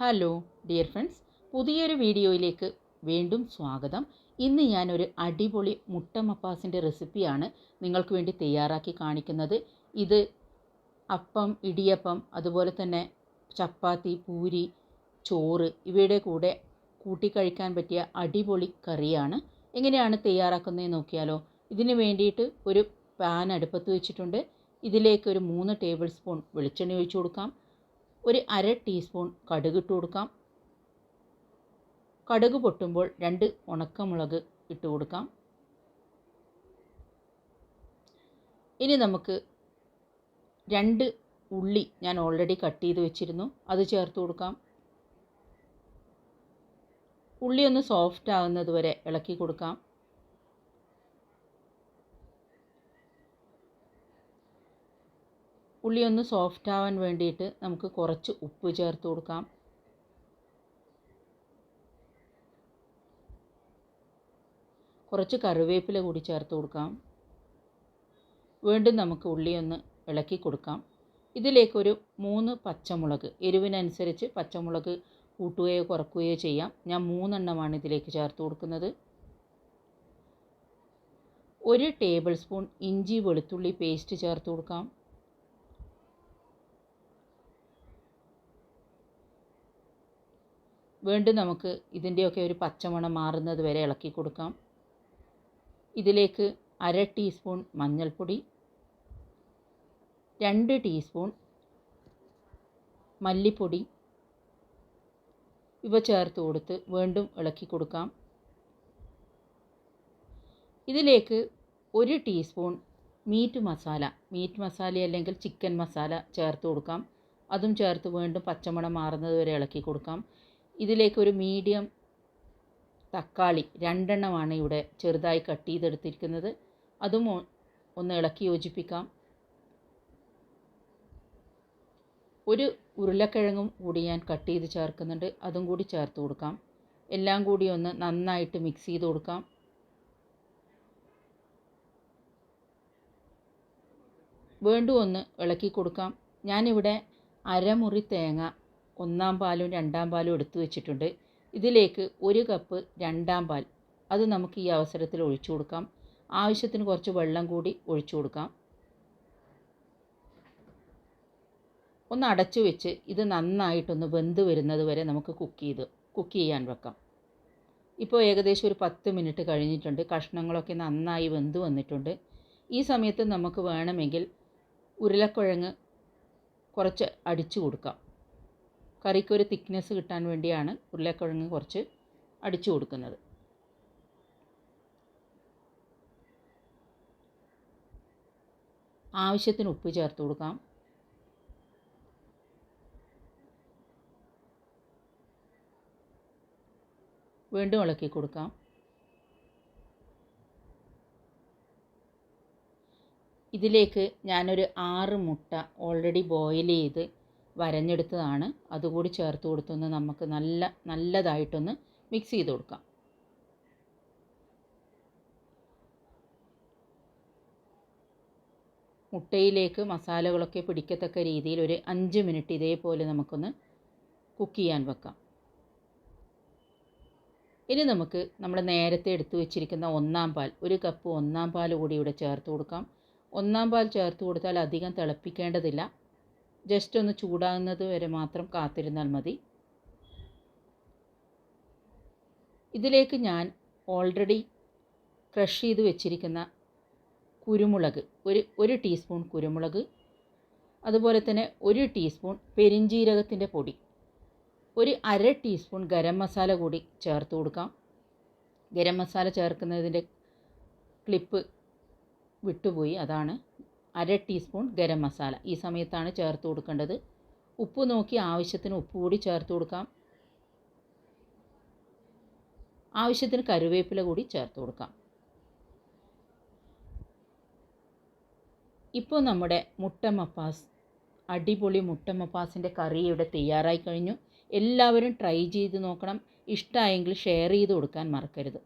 Hello dear friends പുതിയൊരു വീഡിയോയിലേക്ക് വീണ്ടും സ്വാഗതം. ഇന്ന് ഞാനൊരു അടിപൊളി മുട്ട മപ്പാസിന്റെ റെസിപ്പിയാണ് നിങ്ങൾക്ക് വേണ്ടി തയ്യാറാക്കി കാണിക്കുന്നത്. ഇത് അപ്പം ഇടിയപ്പം അതുപോലെ തന്നെ ചപ്പാത്തി പൂരി ചോറ് ഇവയുടെ കൂടെ കൂട്ടിക്കഴിക്കാൻ പറ്റിയ അടിപൊളി കറിയാണ്. എങ്ങനെയാണ് തയ്യാറാക്കുന്നതെന്ന് നോക്കിയാലോ ഇതിന് വേണ്ടിയിട്ട് ഒരു പാൻ അടുപ്പത്ത് വെച്ചിട്ടുണ്ട്. ഇതിലേക്ക് ഒരു മൂന്ന് ടേബിൾ സ്പൂൺ വെളിച്ചെണ്ണ ഒഴിച്ചു കൊടുക്കാം. ഒരു അര ടീസ്പൂൺ കടുക് ഇട്ട് കൊടുക്കാം. കടുക് പൊട്ടുമ്പോൾ രണ്ട് ഉണക്കമുളക് ഇട്ട് കൊടുക്കാം. ഇനി നമുക്ക് രണ്ട് ഉള്ളി ഞാൻ ഓൾറെഡി കട്ട് ചെയ്ത് വെച്ചിരുന്നു. അത് ചേർത്ത് കൊടുക്കാം. ഉള്ളി ഒന്ന് സോഫ്റ്റ് ആകുന്നത് വരെ ഇളക്കി കൊടുക്കാം. ഉള്ളി ഒന്ന് സോഫ്റ്റ് ആവാൻ വേണ്ടിയിട്ട് നമുക്ക് കുറച്ച് ഉപ്പ് ചേർത്ത് കൊടുക്കാം. കുറച്ച് കറിവേപ്പില കൂടി ചേർത്ത് കൊടുക്കാം. വീണ്ടും നമുക്ക് ഉള്ളി ഒന്ന് ഇളക്കി കൊടുക്കാം. ഇതിലേക്കൊരു മൂന്ന് പച്ചമുളക് എരിവിനനുസരിച്ച് പച്ചമുളക് കൂട്ടുകയോ കുറക്കുകയോ ചെയ്യാം. ഞാൻ മൂന്നെണ്ണമാണ് ഇതിലേക്ക് ചേർത്ത് കൊടുക്കുന്നത്. ഒരു ടേബിൾ സ്പൂൺ ഇഞ്ചി വെളുത്തുള്ളി പേസ്റ്റ് ചേർത്ത് കൊടുക്കാം. വീണ്ടും നമുക്ക് ഇതിന്റെയൊക്കെ ഒരു പച്ചമണം മാറുന്നത് വരെ ഇളക്കി കൊടുക്കാം. ഇതിലേക്ക് അര ടീസ്പൂൺ മഞ്ഞൾപ്പൊടി രണ്ട് ടീസ്പൂൺ മല്ലിപ്പൊടി ഇവ ചേർത്ത് കൊടുത്ത് വീണ്ടും ഇളക്കി കൊടുക്കാം. ഇതിലേക്ക് ഒരു teaspoon meat masala meat masala അല്ലെങ്കിൽ ചിക്കൻ മസാല ചേർത്ത് കൊടുക്കാം. അതും ചേർത്ത് വീണ്ടും പച്ചമണം മാറുന്നത് വരെ ഇളക്കി കൊടുക്കാം. ഇതിലേക്ക് ഒരു മീഡിയം തക്കാളി രണ്ടെണ്ണമാണ് ഇവിടെ ചെറുതായി കട്ട് ചെയ്തെടുത്തിരിക്കുന്നത്. അതും ഒന്ന് ഇളക്കി യോജിപ്പിക്കാം. ഒരു ഉരുളക്കിഴങ്ങും കൂടി ഞാൻ കട്ട് ചെയ്ത് ചേർക്കുന്നുണ്ട്. അതും കൂടി ചേർത്ത് കൊടുക്കാം. എല്ലാം കൂടി ഒന്ന് നന്നായിട്ട് മിക്സ് ചെയ്ത് കൊടുക്കാം. വീണ്ടും ഒന്ന് ഇളക്കി കൊടുക്കാം. ഞാനിവിടെ അരമുറി തേങ്ങ ഒന്നാം പാലും രണ്ടാം പാലും എടുത്തു വെച്ചിട്ടുണ്ട്. ഇതിലേക്ക് ഒരു കപ്പ് രണ്ടാം പാൽ. അത് നമുക്ക് ഈ അവസരത്തിൽ ഒഴിച്ചു കൊടുക്കാം. ആവശ്യത്തിന് കുറച്ച് വെള്ളം കൂടി ഒഴിച്ചു കൊടുക്കാം. ഒന്ന് അടച്ചു വെച്ച് ഇത് നന്നായിട്ടൊന്ന് വെന്ത് വരുന്നത് വരെ നമുക്ക് കുക്ക് ചെയ്ത് കുക്ക് ചെയ്യാൻ വെക്കാം. ഇപ്പോൾ ഏകദേശം ഒരു പത്ത് മിനിറ്റ് കഴിഞ്ഞിട്ടുണ്ട്. കഷ്ണങ്ങളൊക്കെ നന്നായി വെന്ത് വന്നിട്ടുണ്ട്. ഈ സമയത്ത് നമുക്ക് വേണമെങ്കിൽ ഉരുളക്കിഴങ്ങ് കുറച്ച് അടിച്ചു കൊടുക്കാം. കറിക്ക് ഒരു തിക്നെസ് കിട്ടാൻ വേണ്ടിയാണ് ഉരുളക്കിഴങ്ങ് കുറച്ച് അടിച്ചു കൊടുക്കുന്നത്. ആവശ്യത്തിന് ഉപ്പ് ചേർത്ത് കൊടുക്കാം. വീണ്ടും ഇളക്കി കൊടുക്കാം. ഇതിലേക്ക് ഞാനൊരു ആറ് മുട്ട ഓൾറെഡി ബോയിൽ ചെയ്ത് വരഞ്ഞെടുത്തതാണ്. അതുകൂടി ചേർത്ത് കൊടുത്തൊന്ന് നമുക്ക് നല്ല നല്ലതായിട്ടൊന്ന് മിക്സ് ചെയ്ത് കൊടുക്കാം. മുട്ടയിലേക്ക് മസാലകളൊക്കെ പിടിക്കത്തക്ക രീതിയിൽ ഒരു അഞ്ച് മിനിറ്റ് ഇതേപോലെ നമുക്കൊന്ന് കുക്ക് ചെയ്യാൻ വെക്കാം. ഇനി നമുക്ക് നമ്മൾ നേരത്തെ എടുത്തു വെച്ചിരിക്കുന്ന ഒന്നാം പാൽ ഒരു കപ്പ് ഒന്നാം പാൽ കൂടി ഇവിടെ ചേർത്ത് കൊടുക്കാം. ഒന്നാം പാൽ ചേർത്ത് കൊടുത്താൽ അധികം തിളപ്പിക്കേണ്ടതില്ല. ജസ്റ്റ് ഒന്ന് ചൂടാകുന്നത് വരെ മാത്രം കാത്തിരുന്നാൽ മതി. ഇതിലേക്ക് ഞാൻ ഓൾറെഡി ക്രഷ് ചെയ്ത് വെച്ചിരിക്കുന്ന കുരുമുളക് ഒരു ഒരു ടീസ്പൂൺ കുരുമുളക് അതുപോലെ തന്നെ ഒരു ടീസ്പൂൺ പെരിഞ്ജീരകത്തിന്റെ പൊടി ഒരു അര ടീസ്പൂൺ ഗരം മസാല കൂടി ചേർത്ത് കൊടുക്കാം. ഗരം മസാല ചേർക്കുന്നതിന്റെ ക്ലിപ്പ് വിട്ടുപോയി അതാണ്. അര ടീസ്പൂൺ ഗരം മസാല. ഈ സമയത്താണ് ചേർത്ത് കൊടുക്കേണ്ടത്. ഉപ്പ് നോക്കി ആവശ്യത്തിന് ഉപ്പ് കൂടി ചേർത്ത് കൊടുക്കാം. ആവശ്യത്തിന് കറിവേപ്പില കൂടി ചേർത്ത് കൊടുക്കാം. ഇപ്പോൾ നമ്മുടെ മുട്ട മപ്പാസ് അടിപൊളി മുട്ട മപ്പാസിന്റെ കറി ഇവിടെ തയ്യാറായി കഴിഞ്ഞു. എല്ലാവരും ട്രൈ ചെയ്ത് നോക്കണം. ഇഷ്ടമായെങ്കിൽ ഷെയർ ചെയ്ത് കൊടുക്കാൻ മറക്കരുത്.